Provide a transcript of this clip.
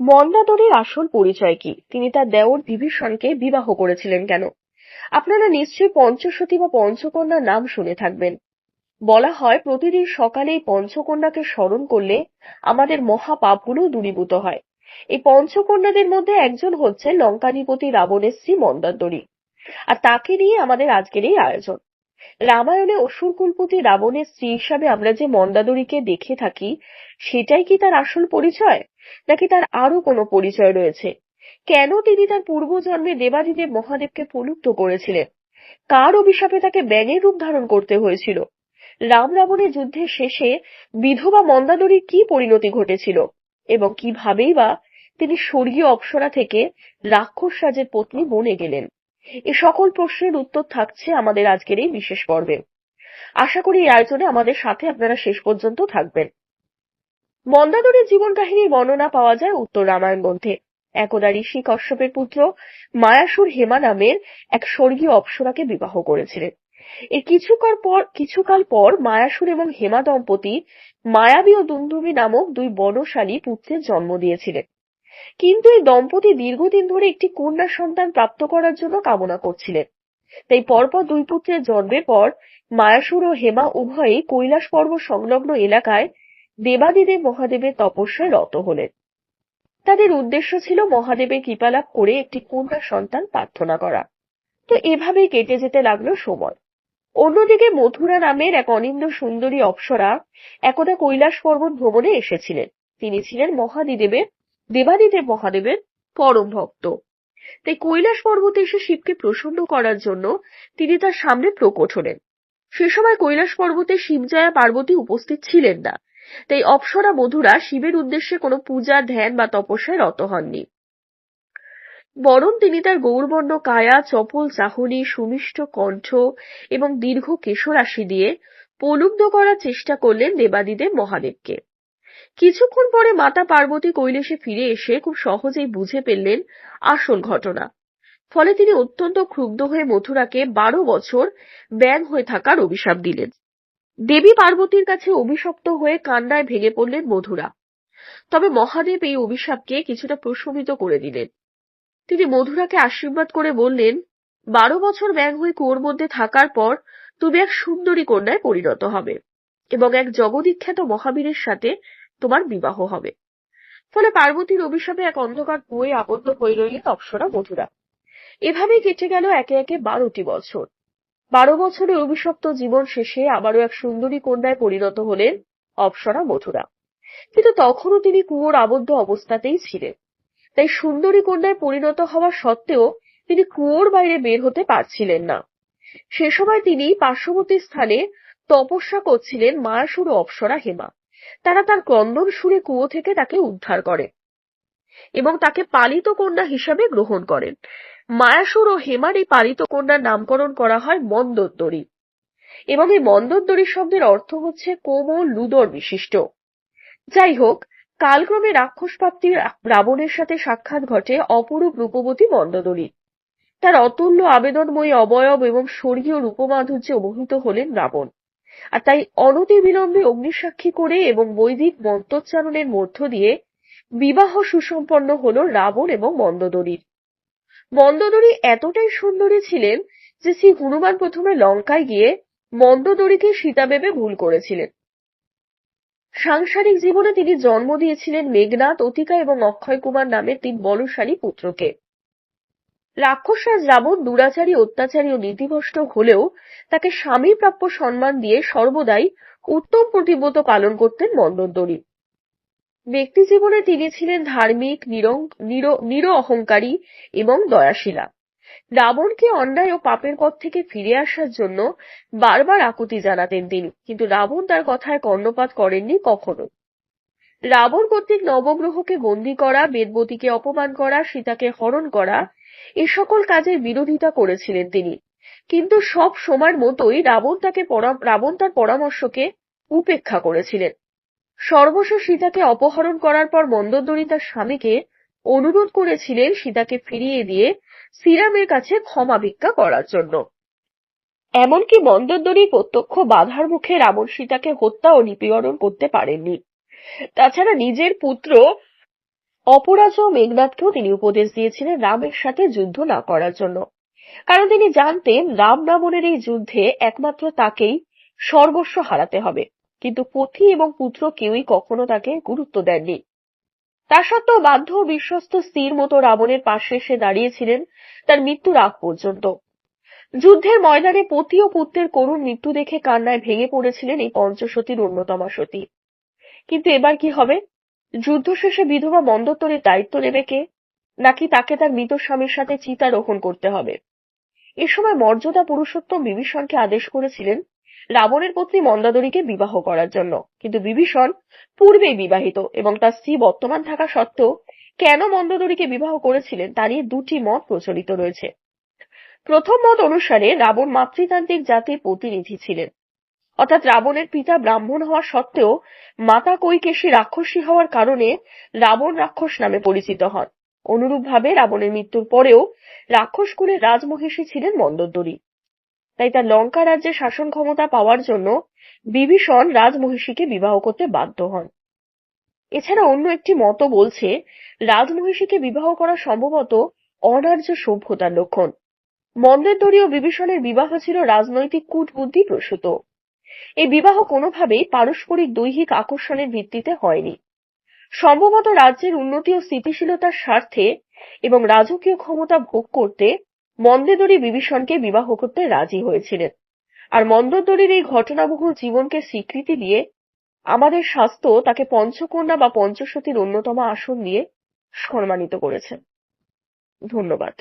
মন্দাদরির আসল পরিচয় কি? তিনি তার দেওর বিভীষণকে বিবাহ করেছিলেন কেন? আপনারা নিশ্চয়ই পঞ্চসতী বা পঞ্চকন্যার নাম শুনে থাকবেন। বলা হয়, প্রতিদিন সকালে এই পঞ্চকন্যাকে স্মরণ করলে আমাদের মহাপাপগুলো দূরীভূত হয়। এই পঞ্চকন্যাদের মধ্যে একজন হচ্ছে লঙ্কাধিপতি রাবণের শ্রী মন্দাদরি আর তাকে নিয়ে আমাদের আজকের এই আয়োজন। রামায়ণে অসুর কুলপতি রাবণের স্ত্রী হিসাবে আমরা যে মন্দাদরিকে দেখে থাকি, সেটাই কি তার আসল পরিচয়? নাকি তার আরও কোনো পরিচয় রয়েছে? কেন তিনি তার পূর্বজন্মে দেবাদিদেব মহাদেবকে প্রলুব্ধ করেছিলেন? কার অভিশাপে তাকে ব্যাঙের রূপ ধারণ করতে হয়েছিল? রাম রাবণের যুদ্ধের শেষে বিধবা মন্দাদরির কি পরিণতি ঘটেছিল? এবং কিভাবেই বা তিনি স্বর্গীয় অপ্সরা থেকে রাক্ষস রাজের পত্নী বনে গেলেন? এ সকল প্রশ্নের উত্তর থাকছে আমাদের আজকের এই বিশেষ পর্বে। আশা করি এই আয়োজনে আমাদের সাথে আপনারা শেষ পর্যন্ত থাকবেন। মন্দাদরের জীবন কাহিনীর বর্ণনা পাওয়া যায় উত্তর রামায়ণ গ্রন্থে। একদা ঋষি কশ্যপের পুত্র মায়াসুর হেমা নামের এক স্বর্গীয় অপ্সরাকে বিবাহ করেছিলেন। এর কিছুকাল পর কিছুকাল পর মায়াসুর এবং হেমা দম্পতি মায়াবী ও দুন্দুবি নামক দুই বনশালী পুত্রের জন্ম দিয়েছিলেন। কিন্তু এই দম্পতি দীর্ঘদিন ধরে একটি কন্যা সন্তান প্রাপ্ত করার জন্য কামনা করছিলেন। তাই পরপর দুই পুত্রের জন্মের পর মায়াসুর ও হেমা উভয়েই কৈলাস পর্বত সংলগ্ন এলাকায় দেবাদিদেব মহাদেবের তপস্যায় রত হলেন। তাদের উদ্দেশ্য ছিল মহাদেবের কৃপালাভ করে একটি কন্যা সন্তান প্রার্থনা করা। তো এভাবেই কেটে যেতে লাগল সময়। অন্যদিকে মথুরা নামের এক অনিন্দ সুন্দরী অপ্সরা একদা কৈলাস পর্বত ভ্রমণে এসেছিলেন। তিনি ছিলেন মহাদিদেবের, দেবাদিদেব মহাদেবের পরম ভক্ত। তাই কৈলাস পর্বতে এসে শিবকে প্রসন্ন করার জন্য তিনি তার সামনে প্রকট হলেন। সে সময় কৈলাস পর্বতে শিবজয়া পার্বতী উপস্থিত ছিলেন না। তাই অপ্সরা মধুরা শিবের উদ্দেশ্যে কোনো পূজা, ধ্যান বা তপস্যায় রত হননি। বরং তিনি তার গৌরবর্ণ কায়া, চপল, চাহনি, সুমিষ্ট কণ্ঠ এবং দীর্ঘ কেশরাশি দিয়ে প্রলুব্ধ করার চেষ্টা করলেন দেবাদিদেব মহাদেবকে। কিছুক্ষণ পরে মাতা পার্বতী কৈলেশে ফিরে এসে খুব সহজেই বুঝে ফেললেন আসল ঘটনা। ফলে তিনি অত্যন্ত ক্ষুব্ধ হয়ে মথুরাকে বারো বছর ব্যাং হয়ে থাকার অভিশাপ দিলেন। দেবী পার্বতীর কাছে অভিশপ্ত হয়ে কান্নায় ভেঙে পড়লেন মধুরা তবে মহাদেব এই অভিশাপকে কিছুটা প্রশমিত করে দিলেন। তিনি মধুরাকে আশীর্বাদ করে বললেন, বারো বছর ব্যাং হয়ে কুয়োর মধ্যে থাকার পর তুমি এক সুন্দরী কন্যায় পরিণত হবে এবং এক জগদীখ্যাত মহাবীরের সাথে তোমার বিবাহ হবে। ফলে পার্বতীর অভিশাপে এক অন্ধকার কুয়োয় আবদ্ধ হয়ে রইলেন অপ্সরা মধুরা এভাবেই কেটে গেল একে একে বারোটি বছর। বারো বছরের অভিশপ্ত জীবন শেষে আবারও এক সুন্দরী কন্যায় পরিণত হলেন অপ্সরা মথুরা। কিন্তু তখনও তিনি কুয়োর আবদ্ধ অবস্থাতেই ছিলেন। তাই সুন্দরী কন্যায় পরিণত হওয়া সত্ত্বেও তিনি কুয়োর বাইরে বের হতে পারছিলেন না। সে সময় তিনি পার্শ্ববর্তী স্থানে তপস্যা করছিলেন মায়াসুর অপ্সরা হেমা। তারা তার ক্রন্দন সুরে কুয়ো থেকে তাকে উদ্ধার করে এবং তাকে পালিত কন্যা হিসাবে গ্রহণ করেন। মায়াসুর ও হেমার এই পালিত কন্যার নামকরণ করা হয় মন্দোদ্দরী এবং এই মন্দোদ্দরী শব্দের অর্থ হচ্ছে কোমল লুদর বিশিষ্ট। যাই হোক, কালক্রমে রাক্ষস প্রাপ্তির রাবণের সাথে সাক্ষাৎ ঘটে অপরূপ রূপবতী মন্দোদরীর তার অতুল্য আবেদনময়ী অবয়ব এবং স্বর্গীয় রূপমাধুর্যে মোহিত হলেন রাবণ। আর তাই অনতি বিলম্বে অগ্নিসাক্ষী করে এবং বৈদিক মন্ত্রোচ্চারণের মধ্য দিয়ে বিবাহ সুসম্পন্ন হল রাবণ এবং মন্দোদরীর মন্দোদরী এতটাই সুন্দরী ছিলেন যে শ্রী হনুমান প্রথমে লঙ্কায় গিয়ে মন্দোদরীকে সীতা ভেবে ভুল করেছিলেন। সাংসারিক জীবনে তিনি জন্ম দিয়েছিলেন মেঘনাথ অতিকা এবং অক্ষয় কুমার নামে তিন বলশালী পুত্রকে। রাক্ষসরাজ রাবণ দুরাচারী, অত্যাচারী ও নীতিভ্রষ্ট হলেও তাকে স্বামী প্রাপ্য সম্মান দিয়ে সর্বদাই উত্তম প্রতিব্রত পালন করতেন মন্দোদরী। ব্যক্তি জীবনে তিনি ছিলেন ধার্মিক, নির অহংকারী এবং দয়াশীলা। রাবণকে অন্যায় ও পাপের পথ থেকে ফিরে আসার জন্য বারবার আকুতি জানাতেন তিনি, কিন্তু রাবণ তার কথায় কর্ণপাত করেননি কখনো। রাবণ কর্তৃক নবগ্রহকে বন্দী করা, বেদবতীকে অপমান করা, সীতাকে হরণ করা, এ সকল কাজের বিরোধিতা করেছিলেন তিনি। কিন্তু সব সময়ের মতোই রাবণ তাকে রাবণ তার পরামর্শকে উপেক্ষা করেছিলেন। সর্বশেষ সীতাকে অপহরণ করার পর মন্দোদরী তার স্বামীকে অনুরোধ করেছিলেন সীতাকে ফিরিয়ে দিয়ে শ্রীরামের কাছে ক্ষমা ভিক্ষা করার জন্য। এমনকি মন্দোদরীর প্রত্যক্ষ বাধার মুখে রাবণ সীতাকে হত্যা ও নিপীড়ন করতে পারেননি। তাছাড়া নিজের পুত্র অপরাজ মেঘনাথকেও তিনি উপদেশ দিয়েছিলেন রামের সাথে যুদ্ধ না করার জন্য। কারণ তিনি জানতেন রাম রাবণের এই যুদ্ধে একমাত্র তাকেই সর্বস্ব হারাতে হবে। কিন্তু পতি এবং পুত্র কেউই কখনো তাকে গুরুত্ব দেননি। তা সত্ত্বেও বাধ্য বিশ্বস্ত স্ত্রীর মতো রাবণের পাশে এসে দাঁড়িয়েছিলেন তার মৃত্যুর আগ পর্যন্ত। যুদ্ধের ময়দানে পতি ও পুত্রের করুণ মৃত্যু দেখে কান্নায় ভেঙে পড়েছিলেন এই পঞ্চসতীর অন্যতমা সতী। কিন্তু এবার কি হবে? যুদ্ধ শেষে বিধবা মন্দোত্তরের দায়িত্ব নেবে কে? নাকি তাকে তার মৃত স্বামীর সাথে চিতারোহণ করতে হবে? এ সময় মর্যাদা পুরুষোত্তম বিভীষণকে আদেশ করেছিলেন রাবণের পত্নী মন্দাদরীকে বিবাহ করার জন্য। কিন্তু বিভীষণ পূর্বেই বিবাহিত এবং তার স্ত্রী বর্তমান থাকা সত্ত্বেও কেন মন্দোদরীকে বিবাহ করেছিলেন তা নিয়ে দুটি মত প্রচলিত রয়েছে। প্রথম মত অনুসারে রাবণ মাতৃতান্ত্রিক জাতির প্রতিনিধি ছিলেন। অর্থাৎ রাবণের পিতা ব্রাহ্মণ হওয়া সত্ত্বেও মাতা কৈকেশী রাক্ষসী হওয়ার কারণে রাবণ রাক্ষস নামে পরিচিত হন। অনুরূপভাবে রাবণের মৃত্যুর পরেও রাক্ষস কুলের রাজমহিষী ছিলেন মন্দোদরী। তাই তার লঙ্কা রাজ্যে শাসন ক্ষমতা পাওয়ার জন্য বিভীষণ রাজমহিষীকে বিবাহ করতে বাধ্য হন। এছাড়া অন্য একটি মত বলছে, রাজমহিষীকে বিবাহ করা সম্ভবত অনার্য সভ্যতার লক্ষণ। মন্দেরদরী বিভীষণের বিবাহ ছিল রাজনৈতিক কূটবুদ্ধি প্রসূত। এই বিবাহ কোনোভাবেই পারস্পরিক দৈহিক আকর্ষণের ভিত্তিতে হয়নি। সম্ভবত রাজ্যের উন্নতি ও স্থিতিশীলতার স্বার্থে এবং রাজকীয় ক্ষমতা ভোগ করতে মন্দেদরী বিভীষণকে বিবাহ করতে রাজি হয়েছিলেন। আর মন্দোদরির এই ঘটনাবহুল জীবনকে স্বীকৃতি দিয়ে আমাদের শাস্ত্র তাকে পঞ্চকন্যা বা পঞ্চসতীর অন্যতম আসন দিয়ে সম্মানিত করেছেন। ধন্যবাদ।